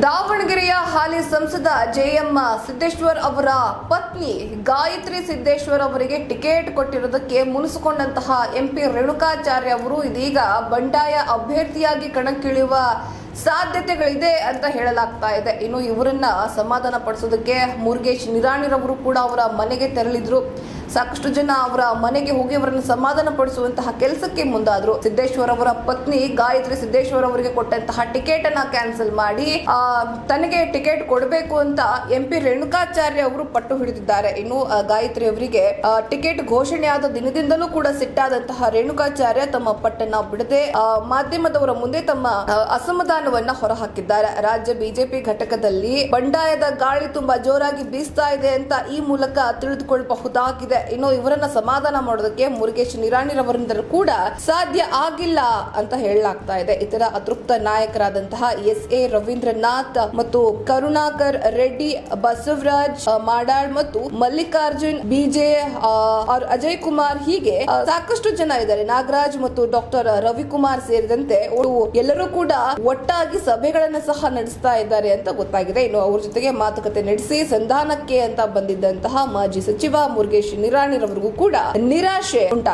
ದಾವಣಗೆರೆಯ ಹಾಲಿ ಸಂಸದ ಜೆಎಂ ಸಿದ್ದೇಶ್ವರ್ ಅವರ ಪತ್ನಿ ಗಾಯತ್ರಿ ಸಿದ್ದೇಶ್ವರ್ ಅವರಿಗೆ ಟಿಕೆಟ್ ಕೊಟ್ಟಿರೋದಕ್ಕೆ ಮುನಿಸಿಕೊಂಡಂತಹ ಎಂಪಿ ರೇಣುಕಾಚಾರ್ಯ ಅವರು ಇದೀಗ ಬಂಡಾಯ ಅಭ್ಯರ್ಥಿಯಾಗಿ ಕಣಕ್ಕಿಳಿಯುವ ಸಾಧ್ಯತೆಗಳಿದೆ ಅಂತ ಹೇಳಲಾಗ್ತಾ ಇದೆ. ಇನ್ನು ಇವರನ್ನ ಸಮಾಧಾನ ಪಡಿಸೋದಕ್ಕೆ ಮುರುಗೇಶ್ ನಿರಾಣಿರವರು ಕೂಡ ಅವರ ಮನೆಗೆ ತೆರಳಿದ್ರು. ಸಾಕಷ್ಟು ಜನ ಅವರ ಮನೆಗೆ ಹೋಗಿ ಅವರನ್ನು ಸಮಾಧಾನ ಪಡಿಸುವಂತಹ ಕೆಲಸಕ್ಕೆ ಮುಂದಾದ್ರು. ಸಿದ್ದೇಶ್ವರ್ ಅವರ ಪತ್ನಿ ಗಾಯತ್ರಿ ಸಿದ್ದೇಶ್ವರ್ ಅವರಿಗೆ ಕೊಟ್ಟಂತಹ ಟಿಕೆಟ್ ಅನ್ನ ಕ್ಯಾನ್ಸಲ್ ಮಾಡಿ ತನಗೆ ಟಿಕೆಟ್ ಕೊಡಬೇಕು ಅಂತ ಎಂ ಪಿ ರೇಣುಕಾಚಾರ್ಯ ಅವರು ಪಟ್ಟು ಹಿಡಿದಿದ್ದಾರೆ. ಇನ್ನು ಗಾಯತ್ರಿ ಅವರಿಗೆ ಟಿಕೆಟ್ ಘೋಷಣೆಯಾದ ದಿನದಿಂದಲೂ ಕೂಡ ಸಿಟ್ಟಾದಂತಹ ರೇಣುಕಾಚಾರ್ಯ ತಮ್ಮ ಪಟ್ಟನ್ನ ಬಿಡದೆ ಮಾಧ್ಯಮದವರ ಮುಂದೆ ತಮ್ಮ ಅಸಮಾಧಾನವನ್ನ ಹೊರಹಾಕಿದ್ದಾರೆ. ರಾಜ್ಯ ಬಿಜೆಪಿ ಘಟಕದಲ್ಲಿ ಬಂಡಾಯದ ಗಾಳಿ ತುಂಬಾ ಜೋರಾಗಿ ಬೀಸ್ತಾ ಇದೆ ಅಂತ ಈ ಮೂಲಕ ತಿಳಿದುಕೊಳ್ಳಬಹುದಾಗಿದೆ ಇನ್ನು ಇವರನ್ನ ಸಮಾಧಾನ ಮಾಡೋದಕ್ಕೆ ಮುರುಗೇಶ್ ನಿರಾಣಿರವರಿಂದಲೂ ಕೂಡ ಸಾಧ್ಯ ಆಗಿಲ್ಲ ಅಂತ ಹೇಳಲಾಗ್ತಾ ಇದೆ. ಇತರ ಅತೃಪ್ತ ನಾಯಕರಾದಂತಹ ಎಸ್ ಎ ರವೀಂದ್ರನಾಥ್ ಮತ್ತು ಕರುಣಾಕರ್ ರೆಡ್ಡಿ, ಬಸವರಾಜ್ ಮಾಡಾಳ್ ಮತ್ತು ಮಲ್ಲಿಕಾರ್ಜುನ್, ಬಿಜೆ ಅಜಯ್ ಕುಮಾರ್ ಹೀಗೆ ಸಾಕಷ್ಟು ಜನ ಇದ್ದಾರೆ. ನಾಗರಾಜ್ ಮತ್ತು ಡಾಕ್ಟರ್ ರವಿಕುಮಾರ್ ಸೇರಿದಂತೆ ಎಲ್ಲರೂ ಕೂಡ ಒಟ್ಟಾಗಿ ಸಭೆಗಳನ್ನ ಸಹ ನಡೆಸ್ತಾ ಇದ್ದಾರೆ ಅಂತ ಗೊತ್ತಾಗಿದೆ. ಇನ್ನು ಅವ್ರ ಜೊತೆಗೆ ಮಾತುಕತೆ ನಡೆಸಿ ಸಂಧಾನಕ್ಕೆ ಅಂತ ಬಂದಿದ್ದಂತಹ ಮಾಜಿ ಸಚಿವ ಮುರುಗೇಶ್ ನಿರಾಣಿರವರಿಗೂ ಕೂಡ ನಿರಾಶೆ ಉಂಟಾಗಿದೆ